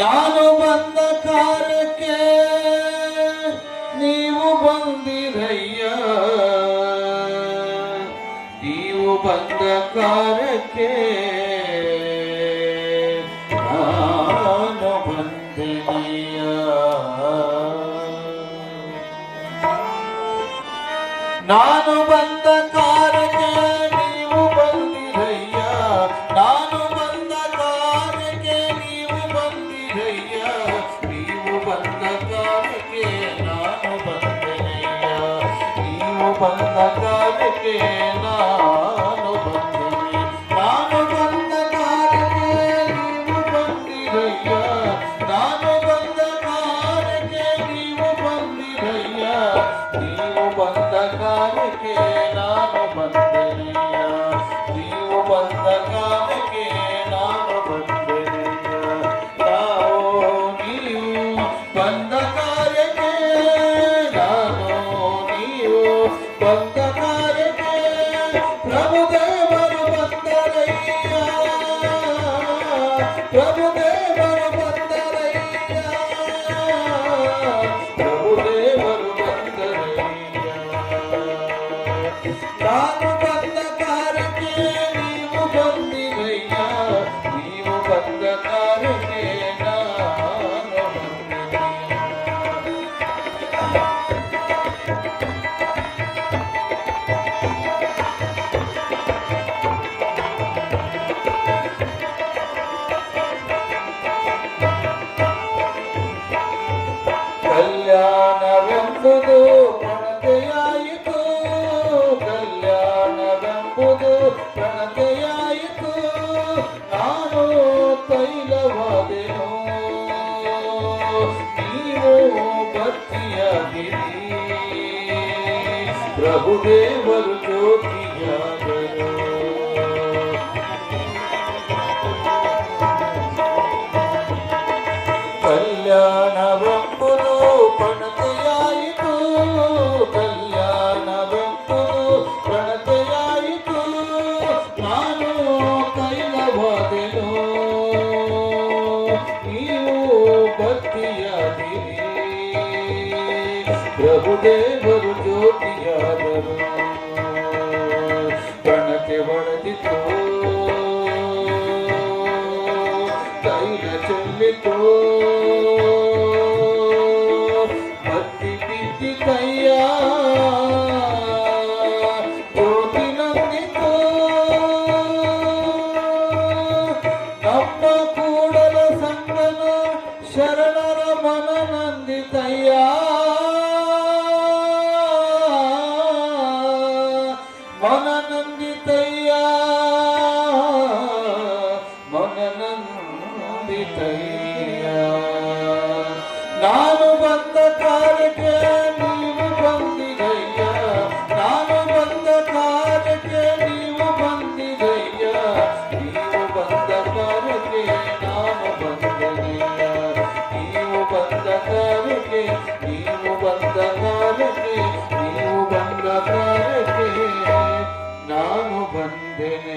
ನಾನು ಬಂದ ಕಾಲಕ್ಕೆ ನೀವು ಬಂದಿರಯ್ಯ. ನೀವು ಬಂದ ಕಾಲಕ್ಕೆ ನಾನು ಬಂದಿರಯ್ಯ. ನಾನು ಬಂದ ಕಾಲಕ್ಕೆ ಬಂದ ಕಲ್ಯಾಣವೆಂಬುದು ಪ್ರಣತೆಯಾಯಿತು ಕಲ್ಯಾಣವೆಂಬುದು ಪ್ರಣತೆಯಾಯಿತು ನಾನು ತೈಲವಾದೆನು ನೀವು ಭಕ್ತಿಯಾಗಿರಿ ಪ್ರಭುದೇವರು ಜ್ಯೋತಿಯಾದರು ಕಲ್ಯಾಣವೆಂಬುದು ಪ್ರಭುದೇವರು ಜ್ಯೋತಿಯಾದರು ಪ್ರಣತೆ ಒಡೆದಿತು ತೈಲ ಚೆಲ್ಲಿತು ನಾನು ಬಂದ ಕಾರ್ಯಕ್ಕೆ ನೀವು ಬಂದಿರಯ್ಯ ನಾನು ಬಂದ ಕಾರ್ಯಕ್ಕೆ ನೀವು ಬಂದಿರಯ್ಯ ನೀವು ಬಂದ ಕಾರ್ಯಕ್ಕೆ ನಾನು ಬಂದೆನಯ್ಯ ನೀವು ಬಂದ ಕಾರ್ಯಕ್ಕೆ ನೀವು ಬಂದ ಕಾರ್ಯಕ್ಕೆ ನೀವು ಬಂದ ಕಾರ್ಯಕ್ಕೆ ನಾನು ಬಂದೆನಯ್ಯ